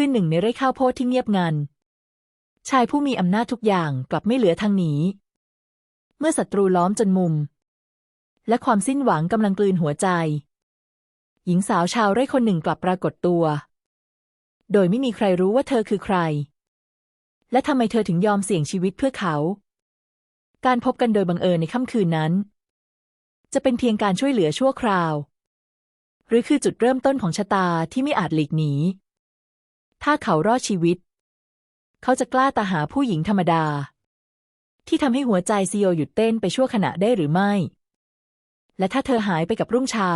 คืนหนึ่งในไร่ข้าวโพดที่เงียบงัน ชายผู้มีอำนาจทุกอย่างกลับไม่เหลือทางหนี เมื่อศัตรูล้อมจนมุม และความสิ้นหวังกำลังกลืนหัวใจ หญิงสาวชาวไร่คนหนึ่งกลับปรากฏตัว โดยไม่มีใครรู้ว่าเธอคือใคร และทำไมเธอถึงยอมเสี่ยงชีวิตเพื่อเขา การพบกันโดยบังเอิญในค่ำคืนนั้น จะเป็นเพียงการช่วยเหลือชั่วคราว หรือคือจุดเริ่มต้นของชะตาที่ไม่อาจหลีกหนี ถ้าเขารอดชีวิต เขาจะกล้าตาหาผู้หญิงธรรมดา ที่ทำให้หัวใจซีโอหยุดเต้นไปชั่วขณะได้หรือไม่ และถ้าเธอหายไปกับรุ่งเช้า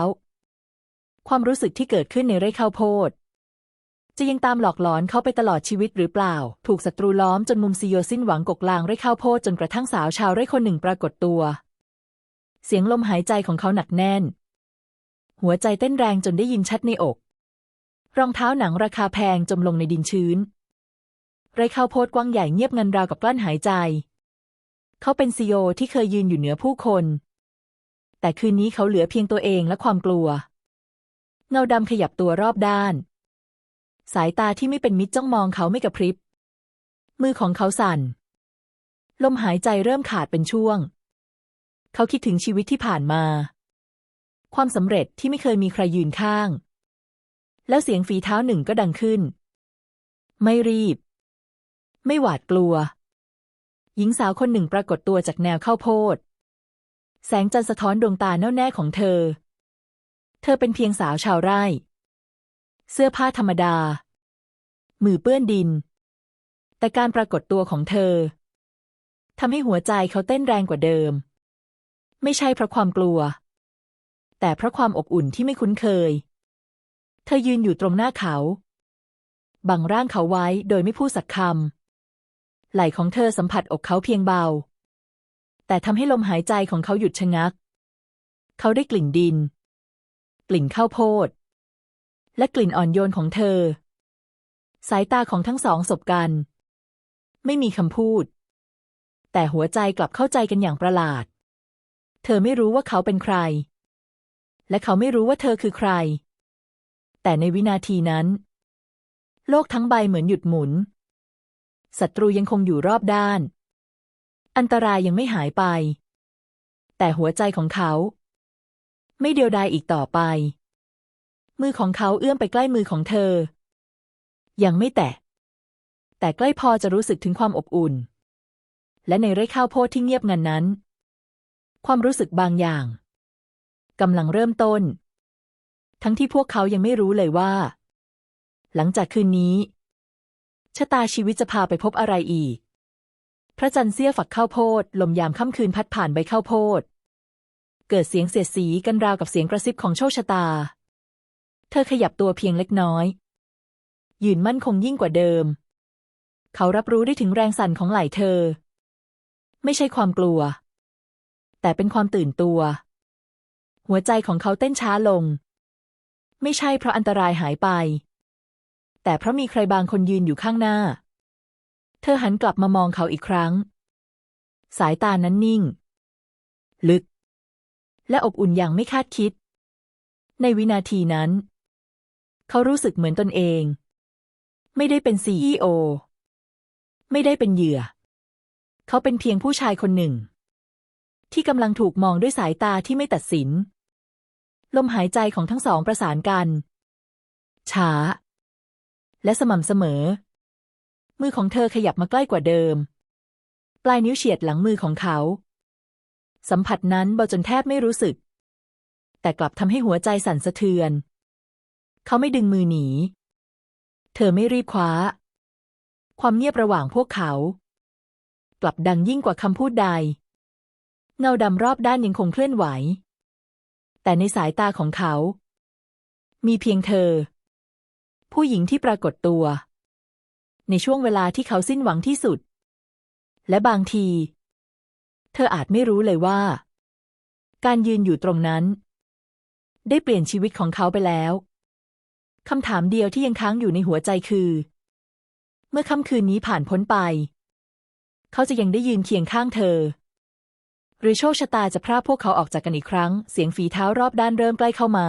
ความรู้สึกที่เกิดขึ้นในไร่ข้าวโพด จะยังตามหลอกหลอนเขาไปตลอดชีวิตหรือเปล่า ถูกศัตรูล้อมจนมุมซีโอสิ้นหวังกกลางไร่ข้าวโพดจนกระทั่งสาวชาวไร่คนหนึ่งปรากฏตัว เสียงลมหายใจของเขาหนักแน่น หัวใจเต้นแรงจนได้ยินชัดในอก รองเท้าหนังราคาแพงจมลงในดินชื้น ไรข้าวโพดกว้างใหญ่เงียบงันราวกับกลั้นหายใจ เขาเป็นซีโอที่เคยยืนอยู่เหนือผู้คน แต่คืนนี้เขาเหลือเพียงตัวเองและความกลัว เงาดำขยับตัวรอบด้าน สายตาที่ไม่เป็นมิตรจ้องมองเขาไม่กระพริบ มือของเขาสั่น ลมหายใจเริ่มขาดเป็นช่วง เขาคิดถึงชีวิตที่ผ่านมา ความสำเร็จที่ไม่เคยมีใครยืนข้าง แล้วเสียงฝีเท้าหนึ่งก็ดังขึ้น ไม่รีบ ไม่หวาดกลัว หญิงสาวคนหนึ่งปรากฏตัวจากแนวข้าวโพด แสงจันทร์สะท้อนดวงตาแน่วแน่ของเธอ เธอเป็นเพียงสาวชาวไร่ เสื้อผ้าธรรมดา มือเปื้อนดิน แต่การปรากฏตัวของเธอทำให้หัวใจเขาเต้นแรงกว่าเดิม ไม่ใช่เพราะความกลัว แต่เพราะความอบอุ่นที่ไม่คุ้นเคย ธอยืนอยู่ตรงหน้าเขา บังร่างเขาไว้โดยไม่พูดสักคำ ไหล่ของเธอสัมผัสอกเขาเพียงเบา แต่ทำให้ลมหายใจของเขาหยุดชะงัก เขาได้กลิ่นดิน กลิ่นข้าวโพด และกลิ่นอ่อนโยนของเธอ สายตาของทั้งสองสบกัน ไม่มีคำพูด แต่หัวใจกลับเข้าใจกันอย่างประหลาด เธอไม่รู้ว่าเขาเป็นใคร และเขาไม่รู้ว่าเธอคือใคร แต่ในวินาทีนั้น โลกทั้งใบเหมือนหยุดหมุน ศัตรูยังคงอยู่รอบด้าน อันตรายยังไม่หายไป แต่หัวใจของเขา ไม่เดียวดายอีกต่อไป มือของเขาเอื้อมไปใกล้มือของเธอ ยังไม่แตะ แต่ใกล้พอจะรู้สึกถึงความอบอุ่น และในไร่ข้าวโพดที่เงียบงันนั้น ความรู้สึกบางอย่างกำลังเริ่มต้น ทั้งที่พวกเขายังไม่รู้เลยว่า หลังจากคืนนี้ ชะตาชีวิตจะพาไปพบอะไรอีก พระจันทร์เสี้ยฝักข้าวโพด ลมยามค่ำคืนพัดผ่านใบข้าวโพด เกิดเสียงเสียดสีกันราวกับเสียงกระซิบของโชคชะตา เธอขยับตัวเพียงเล็กน้อย ยืนมั่นคงยิ่งกว่าเดิม เขารับรู้ได้ถึงแรงสั่นของไหล่เธอ ไม่ใช่ความกลัว แต่เป็นความตื่นตัว หัวใจของเขาเต้นช้าลง ไม่ใช่เพราะอันตรายหายไป แต่เพราะมีใครบางคนยืนอยู่ข้างหน้า เธอหันกลับมามองเขาอีกครั้ง สายตานั้นนิ่ง ลึก และอบอุ่นอย่างไม่คาดคิด ในวินาทีนั้น เขารู้สึกเหมือนตนเอง ไม่ได้เป็นซีอีโอไม่ได้เป็นเหยื่อ เขาเป็นเพียงผู้ชายคนหนึ่ง ที่กำลังถูกมองด้วยสายตาที่ไม่ตัดสิน ลมหายใจของทั้งสองประสานกัน ช้า และสม่ำเสมอ มือของเธอขยับมาใกล้กว่าเดิม ปลายนิ้วเฉียดหลังมือของเขา สัมผัสนั้นเบาจนแทบไม่รู้สึก แต่กลับทำให้หัวใจสั่นสะเทือน เขาไม่ดึงมือหนี เธอไม่รีบคว้า ความเงียบระหว่างพวกเขา กลับดังยิ่งกว่าคำพูดใดเงาดำรอบด้านยังคงเคลื่อนไหว แต่ในสายตาของเขา มีเพียงเธอ ผู้หญิงที่ปรากฏตัว ในช่วงเวลาที่เขาสิ้นหวังที่สุด และบางที เธออาจไม่รู้เลยว่า การยืนอยู่ตรงนั้น ได้เปลี่ยนชีวิตของเขาไปแล้วคำถามเดียวที่ยังค้างอยู่ในหัวใจคือ เมื่อค่ำคืนนี้ผ่านพ้นไป เขาจะยังได้ยืนเคียงข้างเธอ หรือโชคชะตาจะพรากพวกเขาออกจากกันอีกครั้ง เสียงฝีเท้ารอบด้านเริ่มใกล้เข้ามา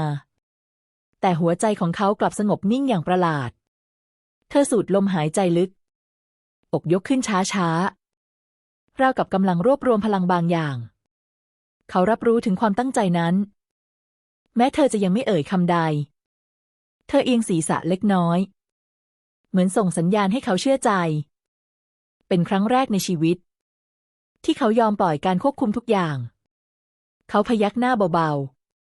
แต่หัวใจของเขากลับสงบนิ่งอย่างประหลาด เธอสูดลมหายใจลึก อกยกขึ้นช้าช้า ราวกับกำลังรวบรวมพลังบางอย่าง เขารับรู้ถึงความตั้งใจนั้น แม้เธอจะยังไม่เอ่ยคำใด เธอเอียงศีรษะเล็กน้อย เหมือนส่งสัญญาณให้เขาเชื่อใจ เป็นครั้งแรกในชีวิต ที่เขายอมปล่อยการควบคุมทุกอย่าง เขาพยักหน้าเบา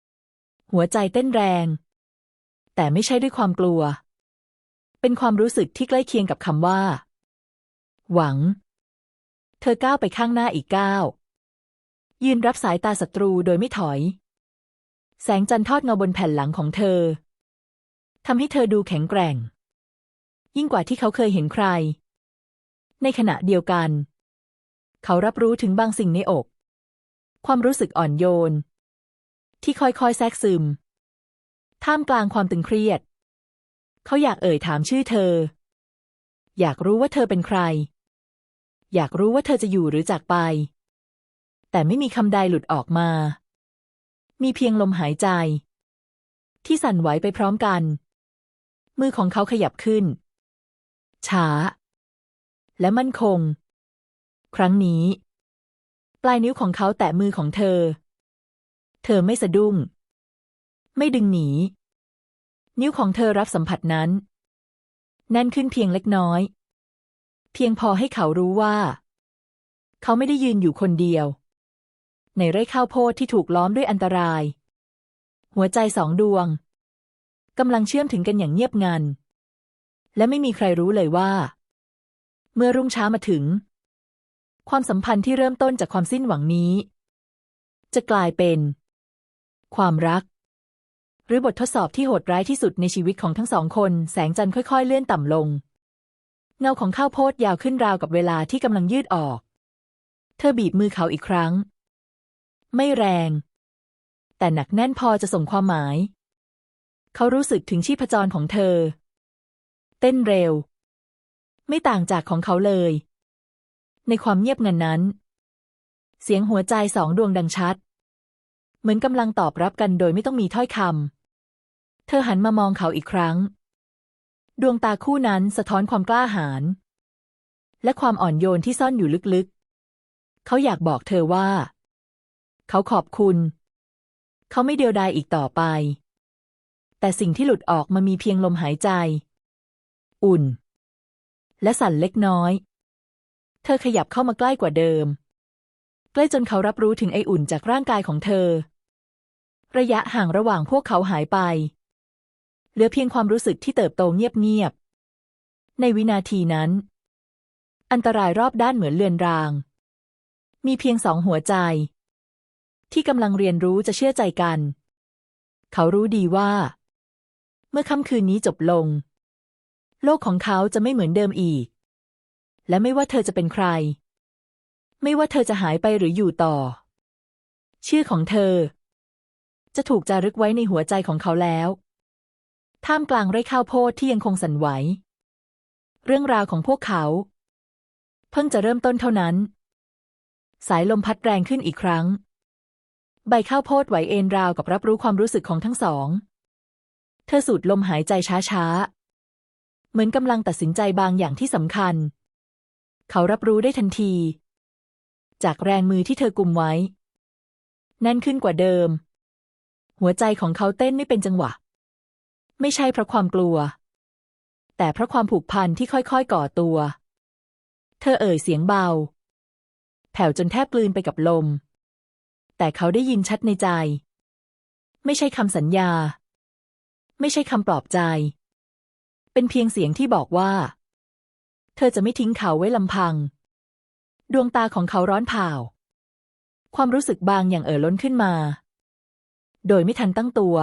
ๆ หัวใจเต้นแรง แต่ไม่ใช่ด้วยความกลัว เป็นความรู้สึกที่ใกล้เคียงกับคำว่า หวัง เธอก้าวไปข้างหน้าอีกก้าวยืนรับสายตาศัตรูโดยไม่ถอย แสงจันทร์ทอดเงาบนแผ่นหลังของเธอทำให้เธอดูแข็งแกร่ง ยิ่งกว่าที่เขาเคยเห็นใคร ในขณะเดียวกัน เขารับรู้ถึงบางสิ่งในอก ความรู้สึกอ่อนโยน ที่ค่อยๆแทรกซึม ท่ามกลางความตึงเครียด เขาอยากเอ่ยถามชื่อเธอ อยากรู้ว่าเธอเป็นใคร อยากรู้ว่าเธอจะอยู่หรือจากไป แต่ไม่มีคำใดหลุดออกมา มีเพียงลมหายใจ ที่สั่นไหวไปพร้อมกัน มือของเขาขยับขึ้น ช้า และมั่นคง ครั้งนี้ ปลายนิ้วของเขาแตะมือของเธอ เธอไม่สะดุ้ง ไม่ดึงหนี นิ้วของเธอรับสัมผัสนั้นแน่นขึ้นเพียงเล็กน้อย เพียงพอให้เขารู้ว่า เขาไม่ได้ยืนอยู่คนเดียว ในไร่ข้าวโพดที่ถูกล้อมด้วยอันตราย หัวใจสองดวงกำลังเชื่อมถึงกันอย่างเงียบงัน และไม่มีใครรู้เลยว่า เมื่อรุ่งเช้ามาถึง ความสัมพันธ์ที่เริ่มต้นจากความสิ้นหวังนี้ จะกลายเป็น ความรัก หรือบททดสอบที่โหดร้ายที่สุดในชีวิตของทั้งสองคน แสงจันทร์ค่อยๆ เลื่อนต่ำลง เงาของข้าวโพดยาวขึ้นราวกับเวลาที่กำลังยืดออก เธอบีบมือเขาอีกครั้ง ไม่แรง แต่หนักแน่นพอจะส่งความหมาย เขารู้สึกถึงชีพจรของเธอ เต้นเร็ว ไม่ต่างจากของเขาเลย ในความเงียบงันนั้น เสียงหัวใจสองดวงดังชัด เหมือนกำลังตอบรับกันโดยไม่ต้องมีถ้อยคำ เธอหันมามองเขาอีกครั้ง ดวงตาคู่นั้นสะท้อนความกล้าหาญและความอ่อนโยนที่ซ่อนอยู่ลึกๆ เขาอยากบอกเธอว่า เขาขอบคุณ เขาไม่เดียวดายอีกต่อไป แต่สิ่งที่หลุดออกมามีเพียงลมหายใจ อุ่น และสั่นเล็กน้อย เธอขยับเข้ามาใกล้กว่าเดิม ใกล้จนเขารับรู้ถึงไออุ่นจากร่างกายของเธอ ระยะห่างระหว่างพวกเขาหายไป เหลือเพียงความรู้สึกที่เติบโตเงียบๆ ในวินาทีนั้น อันตรายรอบด้านเหมือนเลือนราง มีเพียงสองหัวใจ ที่กำลังเรียนรู้จะเชื่อใจกัน เขารู้ดีว่า เมื่อค่ำคืนนี้จบลง โลกของเขาจะไม่เหมือนเดิมอีก และไม่ว่าเธอจะเป็นใคร ไม่ว่าเธอจะหายไปหรืออยู่ต่อ ชื่อของเธอ จะถูกจารึกไว้ในหัวใจของเขาแล้ว ท่ามกลางไร่ข้าวโพดที่ยังคงสั่นไหว เรื่องราวของพวกเขา เพิ่งจะเริ่มต้นเท่านั้น สายลมพัดแรงขึ้นอีกครั้ง ใบข้าวโพดไหวเอ็นราวกับรับรู้ความรู้สึกของทั้งสอง เธอสูดลมหายใจช้าๆ เหมือนกำลังตัดสินใจบางอย่างที่สำคัญ เขารับรู้ได้ทันที จากแรงมือที่เธอกุมไว้แน่นขึ้นกว่าเดิม หัวใจของเขาเต้นไม่เป็นจังหวะ ไม่ใช่เพราะความกลัว แต่เพราะความผูกพันที่ค่อยๆก่อตัว เธอเอ่ยเสียงเบา แผ่วจนแทบกลืนไปกับลม แต่เขาได้ยินชัดในใจ ไม่ใช่คำสัญญา ไม่ใช่คำปลอบใจ เป็นเพียงเสียงที่บอกว่า เธอจะไม่ทิ้งเขาไว้ลำพัง ดวงตาของเขาร้อนเผาความรู้สึกบางอย่างเอ่อล้นขึ้นมา โดยไม่ทันตั้งตัว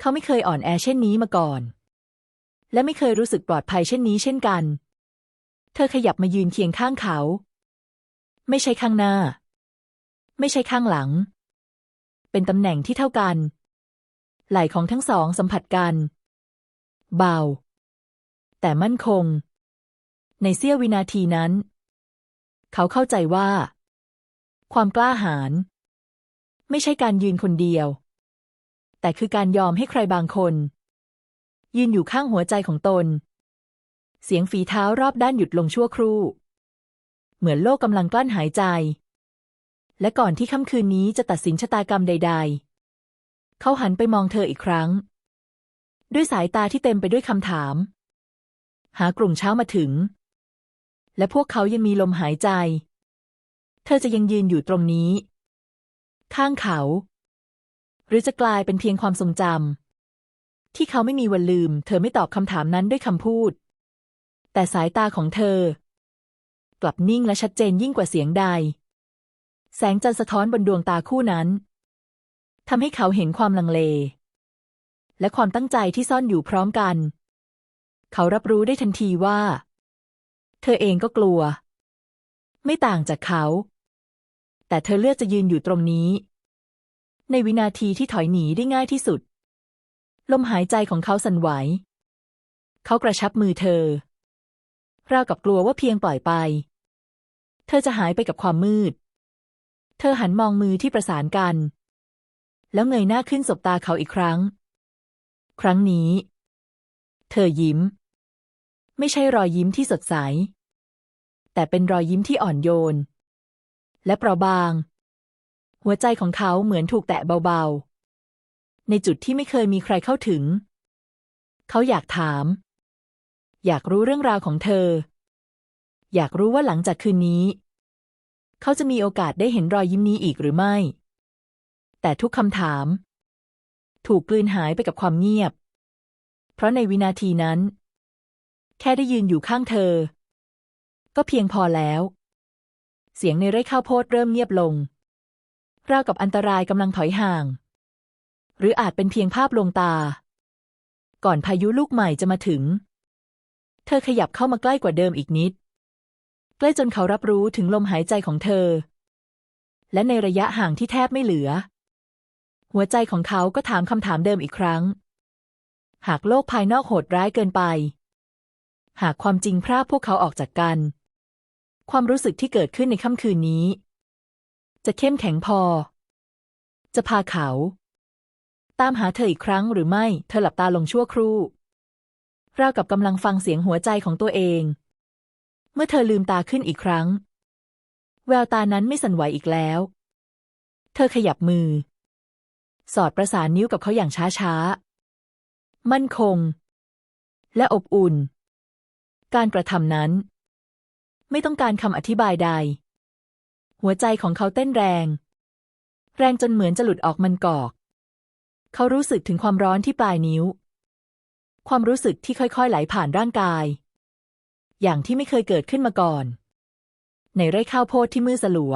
เขาไม่เคยอ่อนแอเช่นนี้มาก่อน และไม่เคยรู้สึกปลอดภัยเช่นนี้เช่นกัน เธอขยับมายืนเคียงข้างเขา ไม่ใช่ข้างหน้า ไม่ใช่ข้างหลัง เป็นตำแหน่งที่เท่ากัน ไหล่ของทั้งสองสัมผัสกัน เบา แต่มั่นคง ในเสี้ยววินาทีนั้น เขาเข้าใจว่า ความกล้าหาญไม่ใช่การยืนคนเดียว แต่คือการยอมให้ใครบางคน ยืนอยู่ข้างหัวใจของตน เสียงฝีเท้ารอบด้านหยุดลงชั่วครู่ เหมือนโลกกำลังกลั้นหายใจ และก่อนที่ค่ำคืนนี้จะตัดสินชะตากรรมใด ๆ เขาหันไปมองเธออีกครั้ง ด้วยสายตาที่เต็มไปด้วยคำถาม หากลุ่มเช้ามาถึง และพวกเขายังมีลมหายใจ เธอจะยังยืนอยู่ตรงนี้ ข้างเขา หรือจะกลายเป็นเพียงความทรงจำที่เขาไม่มีวันลืม เธอไม่ตอบคำถามนั้นด้วยคำพูด แต่สายตาของเธอ กลับนิ่งและชัดเจนยิ่งกว่าเสียงใด แสงจันทร์สะท้อนบนดวงตาคู่นั้นทำให้เขาเห็นความลังเล และความตั้งใจที่ซ่อนอยู่พร้อมกัน เขารับรู้ได้ทันทีว่า เธอเองก็กลัว ไม่ต่างจากเขา แต่เธอเลือกจะยืนอยู่ตรงนี้ ในวินาทีที่ถอยหนีได้ง่ายที่สุด ลมหายใจของเขาสั่นไหว เขากระชับมือเธอ ราวกับกลัวว่าเพียงปล่อยไป เธอจะหายไปกับความมืด เธอหันมองมือที่ประสานกัน แล้วเงยหน้าขึ้นสบตาเขาอีกครั้ง ครั้งนี้ เธอยิ้ม ไม่ใช่รอยยิ้มที่สดใส แต่เป็นรอยยิ้มที่อ่อนโยน และเปราะบาง หัวใจของเขาเหมือนถูกแตะเบาๆ ในจุดที่ไม่เคยมีใครเข้าถึง เขาอยากถาม อยากรู้เรื่องราวของเธอ อยากรู้ว่าหลังจากคืนนี้ เขาจะมีโอกาสได้เห็นรอยยิ้มนี้อีกหรือไม่ แต่ทุกคำถาม ถูกกลืนหายไปกับความเงียบ เพราะในวินาทีนั้น แค่ได้ยืนอยู่ข้างเธอ ก็เพียงพอแล้ว เสียงในไร่ข้าวโพดเริ่มเงียบลง ราวกับอันตรายกำลังถอยห่าง หรืออาจเป็นเพียงภาพลวงตา ก่อนพายุลูกใหม่จะมาถึง เธอขยับเข้ามาใกล้กว่าเดิมอีกนิด ใกล้จนเขารับรู้ถึงลมหายใจของเธอ และในระยะห่างที่แทบไม่เหลือ หัวใจของเขาก็ถามคำถามเดิมอีกครั้งหากโลกภายนอกโหดร้ายเกินไป หากความจริงพรากพวกเขาออกจากกัน ความรู้สึกที่เกิดขึ้นในค่ำคืนนี้ จะเข้มแข็งพอ จะพาเขา ตามหาเธออีกครั้งหรือไม่เธอหลับตาลงชั่วครู่ราวกับกำลังฟังเสียงหัวใจของตัวเอง เมื่อเธอลืมตาขึ้นอีกครั้ง แววตานั้นไม่สั่นไหวอีกแล้ว เธอขยับมือ สอดประสานนิ้วกับเขาอย่างช้าๆ มั่นคง และอบอุ่น การกระทำนั้น ไม่ต้องการคำอธิบายใด หัวใจของเขาเต้นแรง แรงจนเหมือนจะหลุดออกมันกอก เขารู้สึกถึงความร้อนที่ปลายนิ้ว ความรู้สึกที่ค่อยๆไหลผ่านร่างกาย อย่างที่ไม่เคยเกิดขึ้นมาก่อน ในไร่ข้าวโพดที่มืดสลัว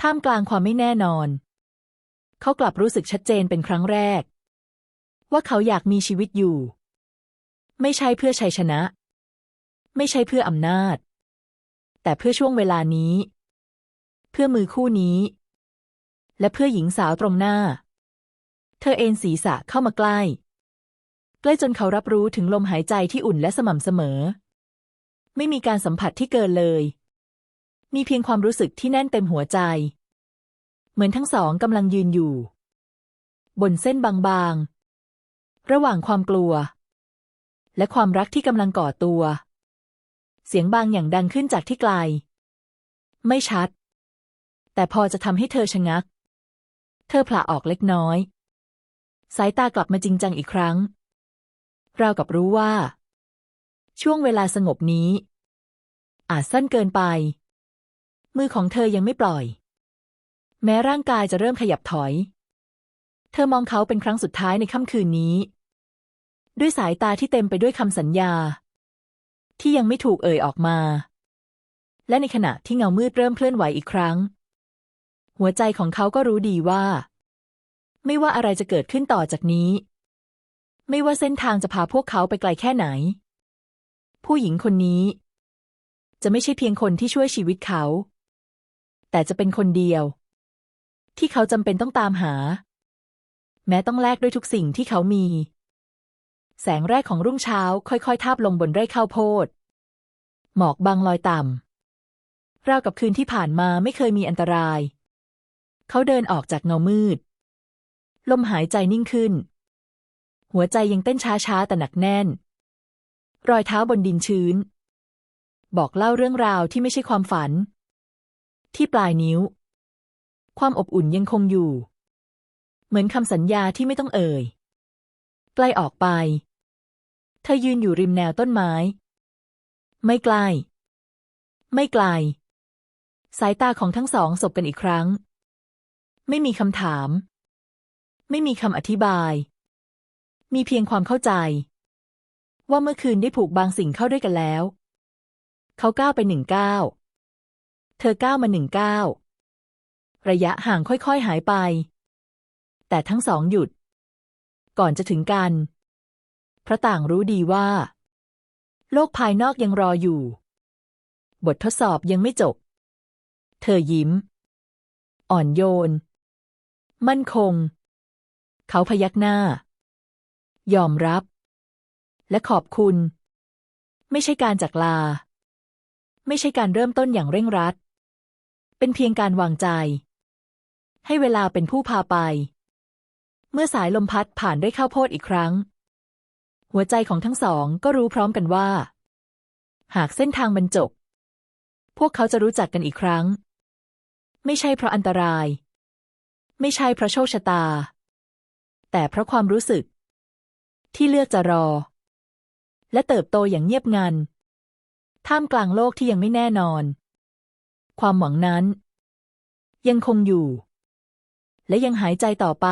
ท่ามกลางความไม่แน่นอน เขากลับรู้สึกชัดเจนเป็นครั้งแรก ว่าเขาอยากมีชีวิตอยู่ ไม่ใช่เพื่อชัยชนะ ไม่ใช่เพื่ออำนาจ แต่เพื่อช่วงเวลานี้ เพื่อมือคู่นี้ และเพื่อหญิงสาวตรงหน้า เธอเอนศีรษะเข้ามาใกล้ ใกล้จนเขารับรู้ถึงลมหายใจที่อุ่นและสม่ำเสมอ ไม่มีการสัมผัสที่เกินเลย มีเพียงความรู้สึกที่แน่นเต็มหัวใจ เหมือนทั้งสองกำลังยืนอยู่ บนเส้นบางๆ ระหว่างความกลัวและความรักที่กำลังก่อตัว เสียงบางอย่างดังขึ้นจากที่ไกล ไม่ชัด แต่พอจะทำให้เธอชะงัก เธอผละออกเล็กน้อย สายตากลับมาจริงจังอีกครั้ง เรากับรู้ว่า ช่วงเวลาสงบนี้ อาจสั้นเกินไป มือของเธอยังไม่ปล่อย แม้ร่างกายจะเริ่มขยับถอย เธอมองเขาเป็นครั้งสุดท้ายในค่ำคืนนี้ ด้วยสายตาที่เต็มไปด้วยคำสัญญา ที่ยังไม่ถูกเอ่ยออกมา และในขณะที่เงามืดเริ่มเคลื่อนไหวอีกครั้ง หัวใจของเขาก็รู้ดีว่า ไม่ว่าอะไรจะเกิดขึ้นต่อจากนี้ ไม่ว่าเส้นทางจะพาพวกเขาไปไกลแค่ไหน ผู้หญิงคนนี้ จะไม่ใช่เพียงคนที่ช่วยชีวิตเขา แต่จะเป็นคนเดียว ที่เขาจำเป็นต้องตามหา แม้ต้องแลกด้วยทุกสิ่งที่เขามี แสงแรกของรุ่งเช้าค่อยๆ ทาบลงบนไร่ข้าวโพด หมอกบางลอยต่ำราวกับคืนที่ผ่านมาไม่เคยมีอันตราย เขาเดินออกจากเงามืด ลมหายใจนิ่งขึ้น หัวใจยังเต้นช้าๆ แต่หนักแน่น รอยเท้าบนดินชื้น บอกเล่าเรื่องราวที่ไม่ใช่ความฝัน ที่ปลายนิ้ว ความอบอุ่นยังคงอยู่ เหมือนคำสัญญาที่ไม่ต้องเอ่ยใกลออกไป เธอยืนอยู่ริมแนวต้นไม้ ไม่ไกล ไม่ไกล สายตาของทั้งสองสบกันอีกครั้ง ไม่มีคำถาม ไม่มีคำอธิบาย มีเพียงความเข้าใจ ว่าเมื่อคืนได้ผูกบางสิ่งเข้าด้วยกันแล้ว เขาก้าวไปหนึ่งก้าวเธอก้าวมาหนึ่งก้าวระยะห่างค่อยๆหายไป แต่ทั้งสองหยุด ก่อนจะถึงกัน เพราะต่างรู้ดีว่า โลกภายนอกยังรออยู่ บททดสอบยังไม่จบ เธอยิ้ม อ่อนโยน มั่นคง เขาพยักหน้า ยอมรับ และขอบคุณ ไม่ใช่การจากลา ไม่ใช่การเริ่มต้นอย่างเร่งรัด เป็นเพียงการวางใจ ให้เวลาเป็นผู้พาไป เมื่อสายลมพัดผ่านด้วยข้าวโพดอีกครั้ง หัวใจของทั้งสองก็รู้พร้อมกันว่า หากเส้นทางบรรจบ พวกเขาจะรู้จักกันอีกครั้ง ไม่ใช่เพราะอันตราย ไม่ใช่เพราะโชคชะตา แต่เพราะความรู้สึก ที่เลือกจะรอ และเติบโตอย่างเงียบงัน ท่ามกลางโลกที่ยังไม่แน่นอน ความหวังนั้น ยังคงอยู่ และยังหายใจต่อไป